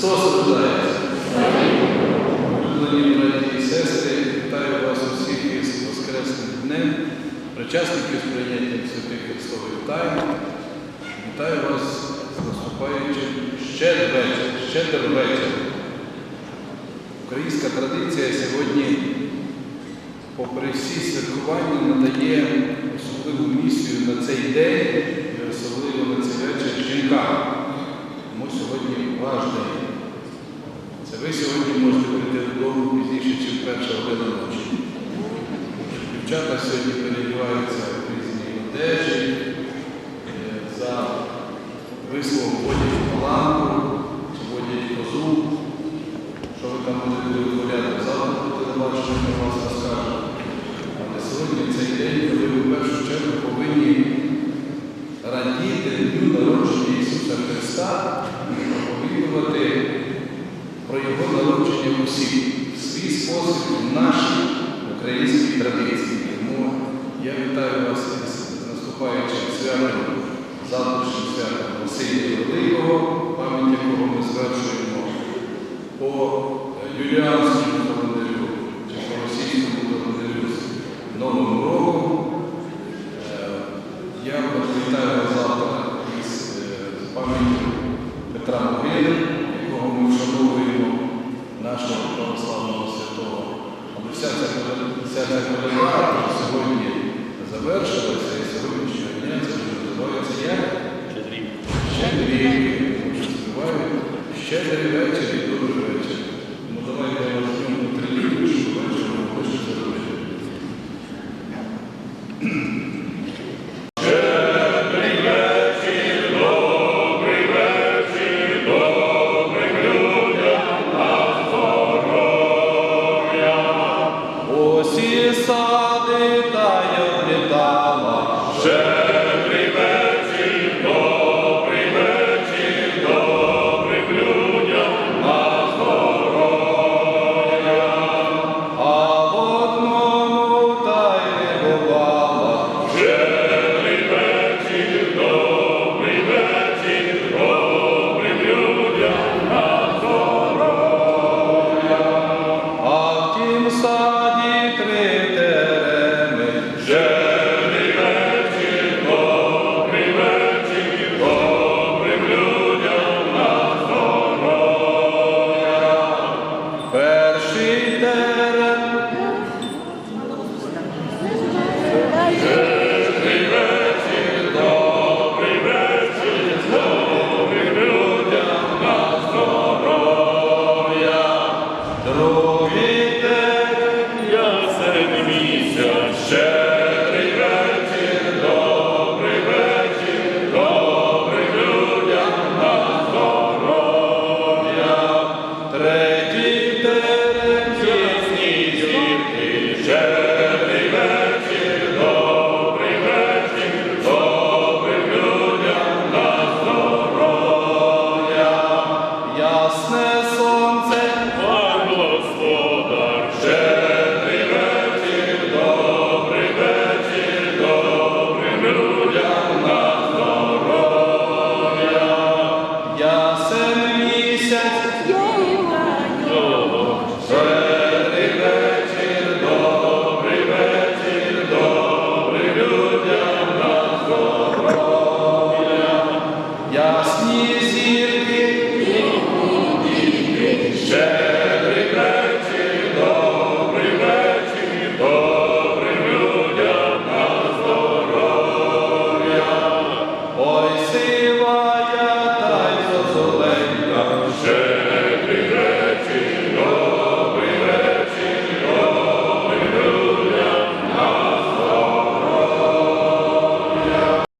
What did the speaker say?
Христос рождається. Улюблені браті і сестри, вітаю вас усіх із Воскресним днем, причасників з прийняттям святих Христових тайн. Вітаю вас з наступаючим щедр вечір. Українська традиція сьогодні, попри всі святкування, надає особливу місію на цей день і особливо на цей вечір жінкам. Тому сьогодні день. Це ви сьогодні можете прийти додому пізніше, ніж перша година ночі. Дівчата сьогодні передіваються в різні одежі, е, за висловом водять паланку, чи водять козу. Що ви там будете виявляти завтра по телебаченню, я вас розкажу. Але сьогодні цей день, коли ви в першу чергу повинні радіти дню народження Ісуса Христа і проповідувати усіх свій спосіб в нашій українській традиції. Тому я вітаю вас із наступаючим святом, завтрашнім святом Василія Великого, пам'ять якого ми звершуємо по юліанському календарю чи по російському календарю з Новим роком. Е, Я вас вітаю вас завтра із е, пам'яттю Петра Могили, якого ми вшановуємо нашого православного святого. Але вся ця коля- вся ця коляда сьогодні завершилася і сьогоднішнього дня це вже називається як? Щедрівки. Тому justiça. Check.